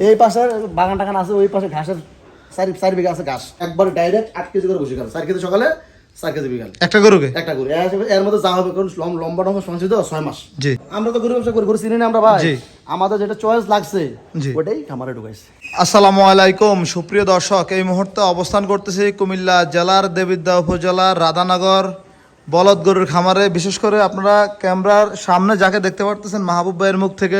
এই পাশে বাগান টাগান আছে ওই পাশে ঘাসের চারি চারি বিঘা আছে ঘাস। একবার ডাইরেক্ট আট কেজি করে বসে গেল। চার কেজি সকালে চার কেজি বিকাল। একটা গরুকে? একটা গরু। এর- মধ্যে যা হবে কারণ লম- লম্বা লম্বা সংসদ ছয় মাস। জি। আমরা তো গরু ব্যবসা করি গরু চিনি না আমরা ভাই। আমাদের যেটা চয়েস লাগছে ওটাই খামারে ঢুকাইছে। আসসালামু আলাইকুম সুপ্রিয় দর্শক এই মুহূর্তে অবস্থান করতেছি কুমিল্লা জেলার দেবিদ্যা উপজেলার রাধানগর বলদ গরুর খামারে বিশেষ করে আপনারা ক্যামেরার সামনে যাকে দেখতে পারতেছেন মাহবুব ভাইয়ের মুখ থেকে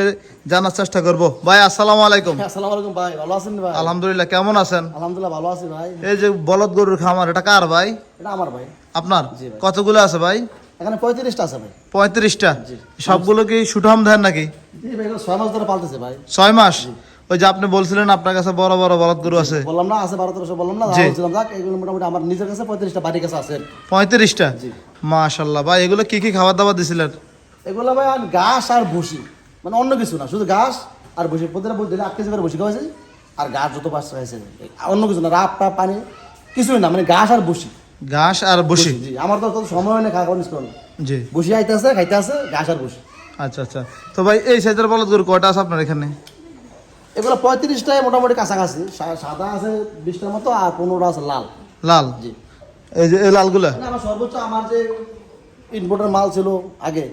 জানার চেষ্টা করব। ভাই আসসালামু আলাইকুম। আসসালামু আলাইকুম ভাই ভালো আছেন ভাই? আলহামদুলিল্লাহ কেমন আছেন? আলহামদুলিল্লাহ ভালো আছি ভাই। এই যে বলদ গরুর খামার এটা কার ভাই? এটা আমার ভাই। আপনার? কতগুলো আছে ভাই? এখানে পঁয়ত্রিশটা আছে ভাই। পঁয়ত্রিশটা? সবগুলো কি সুঠাম দেন নাকি? ছয় মাস ধরে পালতেছে ভাই। ছয় মাস? ওই যে আপনি বলছিলেন আপনার কাছে বড় বড় বলদ গরু আছে। বললাম না আছে বারো তেরোশো বললাম না। বলছিলাম যাক এগুলো মোটামুটি আমার নিজের কাছে পঁয়ত্রিশটা বাড়ির কাছে আছে। পঁয়ত্রিশটা। মাশাল্লাহ ভাই এগুলো কি কি খাবার দাবার দিছিলেন? এগুলো ভাই আর ঘাস আর ভুসি মানে অন্য কিছু না শুধু ঘাস আর ভুসি প্রতিটা দিলে আট কেজি করে ভুসি খাওয়াইছে আর ঘাস যত পাঁচ হয়েছে অন্য কিছু না রাপ টাপ পানি কিছুই না মানে ঘাস আর ভুসি। ঘাস আর বসি জি আমার তো কত সময় হয় না খাওয়া খাওয়া জি। ভুসি আইতে আছে খাইতে আছে ঘাস আর ভুসি। আচ্ছা আচ্ছা। তো ভাই এই সাইজের বলদ গরু কয়টা আছে আপনার এখানে? এগুলো পঁয়ত্রিশটায় মোটামুটি কাছাকাছি। সাদা আছে বিশটার মতো আর পনেরোটা আছে লাল। লাল? জি। এই যে এই লালগুলা? আমার সর্বোচ্চ আমার যে ইনপোর্টের মাল ছিল আগে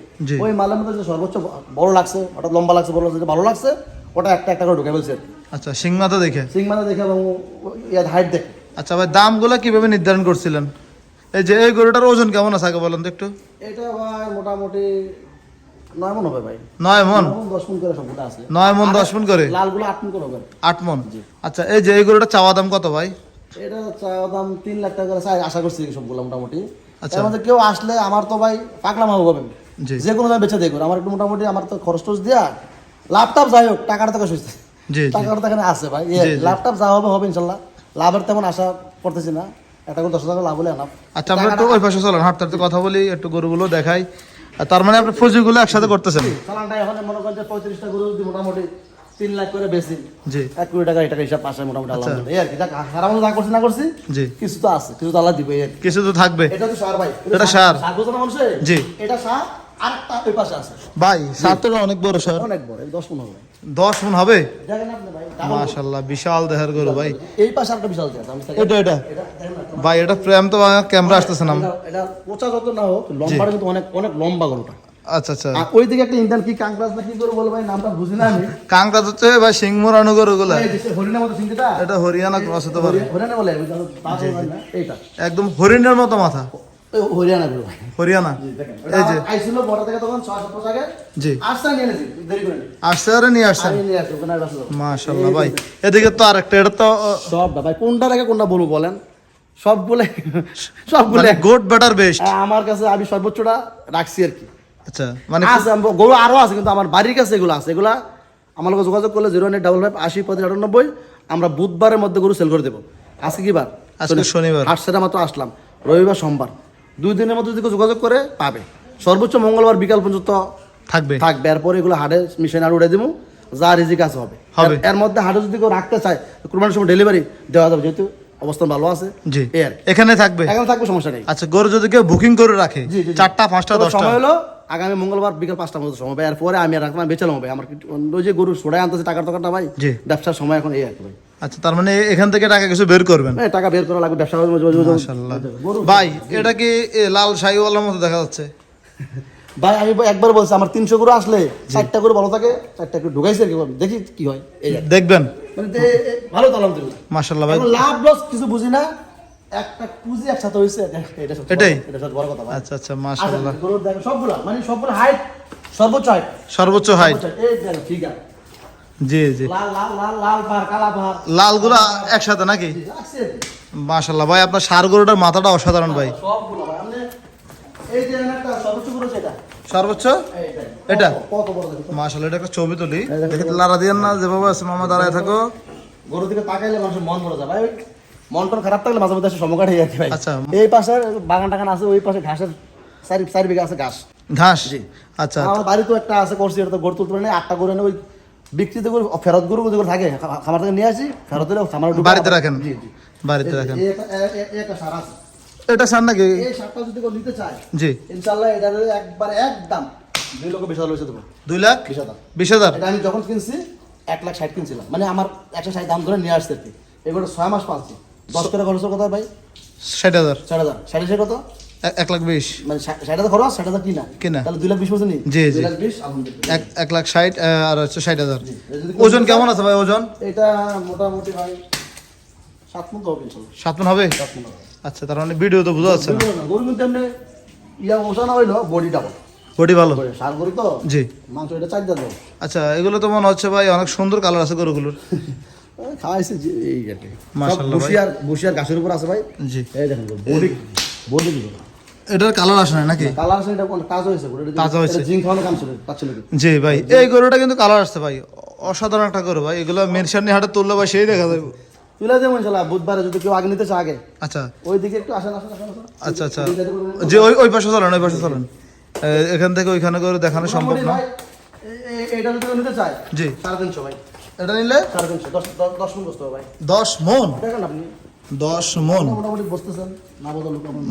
ওই মালের মধ্যে যে সর্বোচ্চ বড় লাগছে ওটা লম্বা লাগছে বড় লাগছে ভালো লাগছে ওটা একটা একটা করে ঢুকে ফেলছে আচ্ছা সিংমাথা দেখে? সিং মানে দেখে এবং ইয়ার হাইট দেখে। আচ্ছা ভাই দামগুলো কীভাবে নির্ধারণ করছিলেন? এই যে এই গরুটার ওজন কেমন আছে আগে বলেন তো একটু। এটা ভাই মোটামুটি নয় মন হবে ভাই। নয় মন? দশ মন করে সবগুলো আছে। নয় মন দশ মন করে? লালগুলো আট মন করে হবে। আট মন? আচ্ছা এই যে এই গরুটা চাওয়া দাম কত ভাই? এটা চাওয়া দাম তিন লাখ টাকা করে আশা করছি সবগুলো মোটামুটি। আচ্ছা। এর কেউ আসলে আমার তো ভাই পাকলাম হবে যে কোনো দাম বেঁচে দেখুন আমার একটু মোটামুটি আমার তো খরচ টরচ দিয়া ল্যাপটপ যাই হোক টাকাটা সুস্থ টাকাটা তো এখানে আছে ভাই। ল্যাপটপ যা হবে হবে ইনশাল্লাহ। লাভের তেমন আশা করতেছি না। একটা করে দশ টাকা লাভ হলে আচ্ছা আমরা একটু ওই পাশে চলেন হাঁটতে হাঁটতে কথা বলি একটু গরুগুলো দেখাই। তার মানে আপনি ফুজিগুলো একসাথে করতেছেন। চালানটা এখন মনে করেন যে পঁয়ত্রিশটা গরু যদি মোটামুটি তিন লাখ করে বেশি জি। এক কোটি টাকা এটা হিসাব আসে মোটামুটি আল্লাহ এই আর কি যা করছি না করছি জি। কিছু তো আছে কিছু তো আল্লাহ দিবে। কিছু তো থাকবে। এটা তো সার ভাই। এটা সার। সার বোঝো না মানুষে? জি। এটা সার আর একটা ওই পাশে আছে। ভাই সার অনেক বড় সার অনেক বড় এই দশ পনেরো ভাই মন হবে? দেখেন আপনি ভাই ডাবল বিশাল দেহের গরু ভাই। এই পাশে একটা বিশাল জায়গা এটা এটা। এটা দেখেন না, ভাই এটা প্রেম তো ক্যামেরা আসতেছে না। এটা- এটা পোচা যত না হোক লম্বাটা কিন্তু অনেক অনেক লম্বা গরুটা। আচ্ছা আচ্ছা। আর ওই দিকে একটা ইন্ডিয়ান কি কাংক্রাস না কি করে বলে ভাই নামটা বুঝি না আমি। কাংটা হচ্ছে ভাই হরিণের মতো সিংটা এটা হরিয়ানা ক্রস হতে পারে। হরিয়ানা বলে এইটা। একদম হরিণের মতো মাথা। হরিয়ানা গরু হরিয়ানা? এই যে। আইছিল বড় থেকে তখন ছয় সাত বছর আগে জি। আসছে নিয়ে এনেছি দেরি করে আসছে আরে নিয়ে আসছেন আমি নিয়ে আসছি ওখানে আসলো। মাশাল্লাহ ভাই এদিকে তো আরেকটা এটা তো সব ভাই কোনটা রেখে কোনটা বলব বলেন? সবগুলো সবগুলো মানে গোট বেটার বেস্ট হ্যাঁ, আমার কাছে আমি সর্বোচ্চটা রাখছি আর কি। আচ্ছা মানে আছে গরু আরও আছে কিন্তু আমার বাড়ির কাছে এগুলো আছে। এগুলা আমার লোক যোগাযোগ করলে জিরো এইট ডাবল ফাইভ আশি পঁচিশ আটানব্বই আমরা বুধবারের মধ্যে গরু সেল করে দেবো। আজকে কি বার? আজকে শনিবার। আটশোটা মাত্র আসলাম। রবিবার সোমবার। দুই দিনের মধ্যে যদি যোগাযোগ করে পাবে। সর্বোচ্চ মঙ্গলবার বিকাল পর্যন্ত থাকবে। থাকবে। এরপরে এগুলো হাটে মিশন আর উড়ে দেবো যা রিজিক আছে হবে। হবে। এর- এর মধ্যে হাটে যদি কেউ রাখতে চায় কুরবানির সময় ডেলিভারি দেওয়া যাবে। যেহেতু অবস্থান ভালো আছে। জি। এই আর এখানে থাকবে। এখন থাকবে সমস্যা নেই। আচ্ছা গরু যদি কেউ বুকিং করে রাখে। চারটা পাঁচটা দশটা? সময় হলো আগামী মঙ্গলবার বিকাল পাঁচটার মধ্যে সময় হবে। এরপরে আমি আর রাখলাম বেচালাম ভাই। আমার ওই যে গরু সোড়ায় আনতেছে টাকার টাকাটা ভাই। ব্যবসার সময় এখন এই আর ভাই। আচ্ছা তার মানে এখান থেকে টাকা কিছু বের করবেন? এই টাকা বের করা লাগবে ব্যবসা ভাই এটা কি লাল শাহিওয়ালার মতো দেখা যাচ্ছে? ভাই আমি একবার বলছি আমার তিনশো গরু আসলে চারটা গরু ভালো থাকে চারটা গরু ঢুকাইছে দেখি কি হয়। দেখবেন। মানে ভালো তো আলহামদুলিল্লাহ। মাশাল্লাহ ভাই। লাভ লস কিছু বুঝি না একটা পুঁজি একসাথে হয়েছে এটাই? এটা বড় কথা আচ্ছা আচ্ছা আচ্ছা, গরুর দেখো সবগুলা মানে সবগুলো হাইট সর্বোচ্চ হাইট সর্বোচ্চ হাইট এই ঠিক আছে জি জি। লাল লালগুলা একসাথে নাকি? মাশাল্লাহ ভাই আপনার সার গরুটার মাথাটা অসাধারণ ভাই। সর্বোচ্চ গরু। এটা? মাশাল্লাহ এটা একটা ছবি তুলি। দেখি লারা দিয়েন না যেভাবে আছে মামা দাঁড়ায় থাকো। গরুর দিকে তাকাইলে মানুষের মন ভরে যায় ভাই। মন টন খারাপ থাকলে মাঝে মধ্যে সমকাট হয়ে যায় ভাই। আচ্ছা। এই পাশে বাগান টাগান আছে ওই পাশে ঘাসের চারি চারি বিঘা আছে ঘাস। ঘাস? জি। আচ্ছা। আমার বাড়ি তো একটা আছে করছি এটা তো গরু তুলতে পারি আটটা গরু এনে ওই বিক্রিতে গরু ফেরত গরু যেগুলো থাকে খামার থেকে নিয়ে আসি ফেরত দিলে খামার বাড়িতে রাখেন? জি জি। বাড়িতে রাখেন? একটা- সার আছে। এটা সার নাকি? এই সারটা যদি কেউ নিতে চায় জি। ইনশাল্লাহ এটা একবার একদম দুই লক্ষ বিশ হাজার দেবো দুই লাখ? বিশ হাজার। বিশ হাজার? এটা আমি যখন কিনছি এক লাখ ষাট কিনছিলাম। মানে আমার একশো ষাট দাম ধরে নিয়ে আসতে এগুলো ছয় মাস পালছি। দশ করে খরচ কত ভাই। ষাট হাজার। ষাট হাজার। ষাট হাজার কত? এক- লাখ বিশ। মানে ষাট ষাট হাজার খরচ ষাট হাজার কিনা। কিনা। তাহলে দুই লাখ বিশ বছর জি, জি। দুই লাখ বিশ আলহামদুলিল্লাহ। এক এক লাখ ষাট আর হচ্ছে ষাট হাজার। ওজন কেমন আছে ভাই ওজন? এটা মোটামুটি ভাই সাত মন হবে সাত মন আচ্ছা তার মানে ভিডিও তো বোঝা যাচ্ছে না। গরু কিন্তু এমনি ইয়া ওষা হইল বডি ডাবল বডি ভালো? সার গরু তো? জি। মাংস এটা চার দেবো আচ্ছা এগুলো তো মনে হচ্ছে ভাই অনেক সুন্দর কালার আছে গরুগুলোর। খাওয়াইছে এই আর। বসিয়ার গাছের উপর আছে ভাই। জি। এই দেখেন বডি বডি এটার কালার আসে না নাকি কালার আছে এটা কোন কাজ হয়েছে কাজ হয়েছে। জিঙ্ক খাওয়ানো কাম পাচ্ছিল জি ভাই এই গরুটা কিন্তু কালার আসছে ভাই অসাধারণ একটা গরু ভাই এগুলো মেরসানি হাটে তুললে ভাই সেই দেখা যাবে। তুলে ইনশাল্লাহ বুধবারে যদি কেউ আগে নিতে চায় আগে। আচ্ছা। ওই দিকে একটু আসেন আসেন। আচ্ছা আচ্ছা। যে ওই ওই পাশে চলেন ওই পাশে চলেন। এখান থেকে ওইখানে করে দেখানো সম্ভব না। এটা যদি নিতে চায় জি। সাড়ে তিনশো ভাই। এটা নিলে? সাড়ে তিনশো দশ দশ- বসতে হবে ভাই। দশ মন? দেখেন আপনি। দশ মন।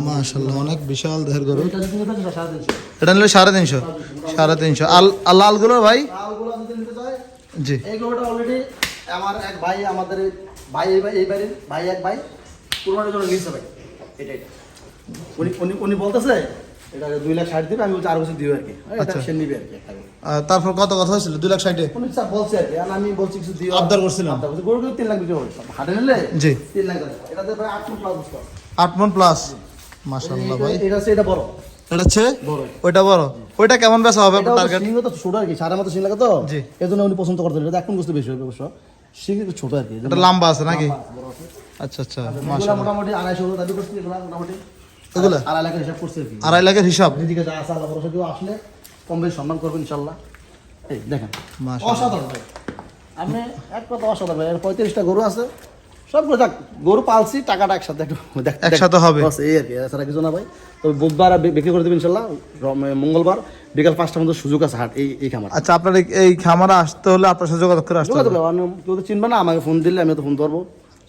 মাশাল্লাহ অনেক বিশাল দেহের গরু। এটা নিলে সাড়ে তিনশো? সাড়ে তিনশো আর লালগুলো ভাই? জি। এই গরুটা অলরেডি আমার এক ভাই আমাদের ভাই এই ভাই এই বাড়ির ভাই এক ভাই পুরোনো জন্য নিয়েছে ভাই। এটা এটা। উনি উনি উনি বলতেছে এটা দুই লাখ ষাট দিবে আমি বলছি আরও কিছু দিবে আর কি। এটা আচ্ছা। সে নিবে আর কি একটা গরু। আর তারপর কত কথা হয়েছিল? দুই লাখ ষাটে? বলছে আর কি আর আমি বলছি কিছু দিও। আবদার করছিলেন? আবদার করছি। গরু কিন্তু তিন লাখ বিক্রি হবে। হাটে নিলে জি। তিন লাখ টাকা। এটাতে প্রায় আট ফুট প্লাস আট মন প্লাস মাশাল্লাহ ভাই। এটা হচ্ছে এটা বড়। এটা হচ্ছে? ওইটা বড়। ওইটা কেমন বেচা হবে এটা টার্গেট সিংহ তো ছোট আর কি সাড়ে মতো সিং লাগে তো। জি। এই জন্য উনি পছন্দ করতেন। এটা এখন বুঝতে বেশি হবে অবশ্য। সিং ছোট আর কি। এটা লম্বা আছে নাকি। আচ্ছা আচ্ছা মোটামুটি আড়াইশো দাবি করছি মোটামুটি। এগুলা? আড়াই লাখের হিসাব করছে আড়াই লাখের হিসাব? এদিকে যা আছে আল্লাহ ভরসা আসলে কম বেশি সম্মান করবেন ইনশাল্লাহ। এই দেখেন অসাধারণ ভাই। আপনি এক কথা অসাধারণ ভাই এর পঁয়ত্রিশটা গরু আছে সবগুলো যাক গরু পালছি টাকাটা একসাথে একটু একসাথে হবে। এই আর কি এছাড়া কিছু না ভাই। তো বুধবার বিক্রি করে দেবেন ইনশাল্লাহ মঙ্গলবার বিকাল পাঁচটার মধ্যে সুযোগ আছে হাট এই এই খামার। আচ্ছা আপনার এই- এই খামারে আসতে হলে আপনার সাথে যোগাযোগ করে আসতে হবে। কেউ তো চিনবে না আমাকে ফোন দিলে আমি তো ফোন ধরবো।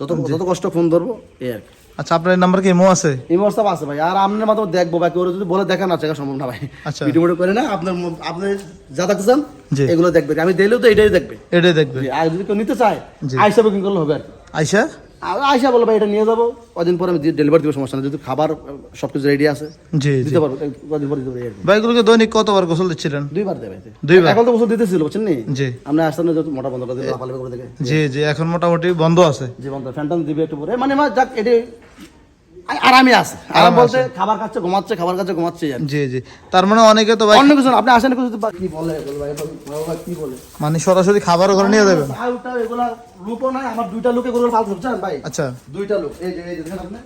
যত যত কষ্ট ফোন ধরবো এই আর কি। আচ্ছা আপনার নাম্বার কি ইমো আছে? ইমো সব আছে ভাই। আর আপনার মাধ্যমে দেখব ভাই ওরা যদি বলে দেখা না চেকা সম্ভব না ভাই। আচ্ছা। ভিডিও ভিডিও করে না আপনার আপনি যা দেখতে চান এগুলো দেখবে। আমি দিলেও তো এটাই দেখবে। এটাই দেখবে। আর যদি কেউ নিতে চায়। আইসা বুকিং করলে হবে আর আইসা আর আইসা বলে ভাই এটা নিয়ে যাব। কদিন পরে আমি ডেলিভারি দিব সমস্যা না যদি খাবার সব কিছু রেডি আছে জি দিতে পারব। কদিন পরে দিতে পারব। ভাইগুলোকে দৈনিক কতবার গোসল দিচ্ছিলেন? দুইবার দেবে দুইবার? এখন তো গোসল দিতেছিল বুঝছেন নি? জি। আমরা আসতাম না মোটা বন্ধ করে দিলাম করে দেখে জি জি এখন মোটামুটি বন্ধ আছে। জি বন্ধ। ফ্যান্টান দিবে একটু পরে। মানে যাক এটা আরামে আছে। আরাম বলতে খাবার খাচ্ছে ঘুমাচ্ছে খাবার খাচ্ছে ঘুমাচ্ছে জি জি। তার মানে অনেকে তো ভাই অন্য কিছু আপনি আসেন কিছু কি বলে বলে ভাই, কি বলে? মানে সরাসরি খাবারও ঘরে নিয়ে যাবেন? ওটা এগুলা নাই আমার দুইটা লোকে গরুর ফাল করছেন ভাই? আচ্ছা। দুইটা লোক। এই যে এই যে দেখেন আপনি।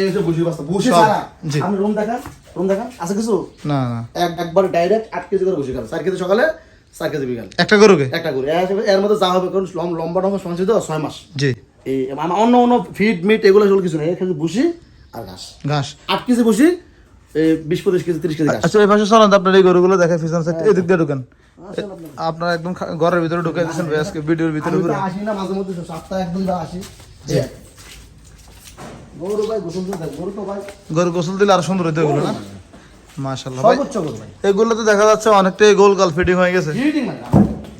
এই যে বুঝি বাস্তা। বুঝি সারা জি। আমি রুম দেখান রুম দেখান। আছে কিছু? না না। এক একবার ডাইরেক্ট আট কেজি করে বুঝি খাবে চার কেজি সকালে চার কেজি বিকালে। একটা গরুকে? একটা গরু। এর- মধ্যে যা হবে কারণ লম- লম্বা টম্বা সঞ্চিত ছয় মাস। জি। এই অন্য অন্য ফিড মিট এগুলো কিছু নেই। এখানে বুঝি আর ঘাস। ঘাস। আট কেজি এই বিশ পঁচিশ কেজি তিরিশ কেজি আচ্ছা এই পাশে চলেন আপনার এই গরুগুলো দেখে ফিসান সাইড এদিক দিয়ে ঢুকেন। আপনারা। আপনার একদম ঘরের ভিতরে ঢুকে দিয়েছেন আজকে ভিডিওর ভিতরে আসি না মাঝে মধ্যে সপ্তাহে বা আসি। গরু গোসল দিলে আরও সুন্দর হইতে এগুলো না? মাশাল্লাহ ভাই। এগুলো তো দেখা যাচ্ছে অনেকটাই গোল গাল ফিটিং হয়ে গেছে। না।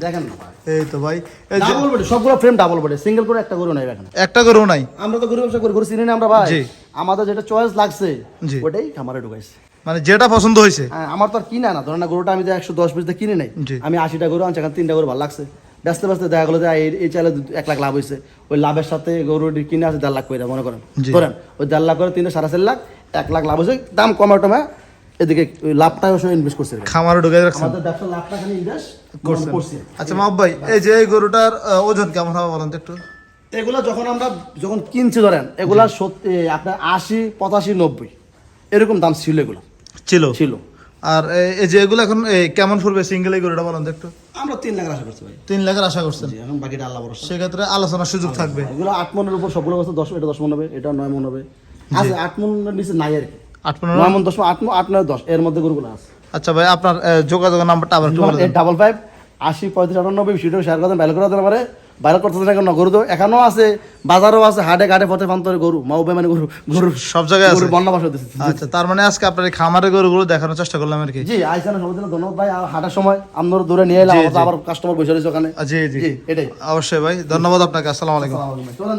দেখেন না এই তো ভাই ডাবল বডি সবগুলো ফ্রেম ডাবল বডি সিঙ্গেল করে একটা গরু নাই এখানে। একটা গরু নাই। আমরা তো গরু ব্যবসা করি গরু চিনি না আমরা ভাই। আমাদের যেটা চয়েস লাগছে। ওটাই খামারে ঢুকাইছে। মানে যেটা পছন্দ হয়েছে। হ্যাঁ, আমার তো আর কিনা না। ধরেন না গরুটা আমি একশো দশ পিস কিনে নাই। আমি আশিটা গরু আনছি এখানে তিনটা গরু ভালো লাগছে। ব্যস্ত ব্যস্ত দেখা গেলো যে এই- এই চালে এক লাখ লাভ হয়েছে। ওই লাভের সাথে গরু কিনে আছে দেড় লাখ করে মনে করেন। ধরেন ওই দেড় লাখ করে তিনটা সাড়ে চার লাখ এক লাখ লাভ হয়েছে দাম কমে টমে এদিকে লাভটাও সব ইনভেস্ট করছে খামারে ঢুকে রাখছেন? আমাদের ব্যবসার লাভটা খালি ইনভেস্ট করছে। আচ্ছা মাহবুব ভাই এই যে এই গরুটার ওজন কেমন হবে বলেন তো একটু? এগুলা যখন আমরা যখন কিনছি ধরেন এগুলা সত্যি আপনার আশি পঁচাশি নব্বই। এরকম দাম ছিল এগুলো। ছিল? ছিল। আর এই যে এগুলো এখন কেমন পড়বে সিঙ্গেল এই গরুটা বলেন তো একটু? আমরা তিন লাখ আশা করছি ভাই। তিন লাখের আশা করছেন? এখন বাকিটা আল্লাহ ভরসা। সেক্ষেত্রে আলোচনার সুযোগ থাকবে। এগুলো আট মনের উপর সবগুলো বস্তু দশ এটা দশ মন হবে এটা নয় মন হবে। আছে আট মনের নিচে নাই আর কি। আট পনেরো? নয় দশ আট আট নয় দশ এর মধ্যে গরুগুলো আছে। আচ্ছা ভাই আপনার যোগাযোগের নাম্বারটা আবার একটু বলে ডাবল ফাইভ আশি পঁয়ত্রিশ আটানব্বই ভিডিও শেয়ার করতেন ভ্যালু করে দিতে পারে ভাইরাল করতেছে না কেন গরু তো এখনও আছে বাজারও আছে হাটে ঘাটে পথে প্রান্তরে গরু মাউবে মানে গরু গরু সব জায়গায় আছে? বন্যা বাস আচ্ছা তার মানে আজকে আপনার এই খামারের গরুগুলো দেখানোর চেষ্টা করলাম আর কি। জি আইসান সবার জন্য ধন্যবাদ ভাই আর হাঁটার সময় আমরা দূরে নিয়ে এলাম। আবার কাস্টমার বসে রয়েছে ওখানে। জি জি। এটাই। অবশ্যই ভাই ধন্যবাদ আপনাকে আসসালামু আলাইকুম। চলেন।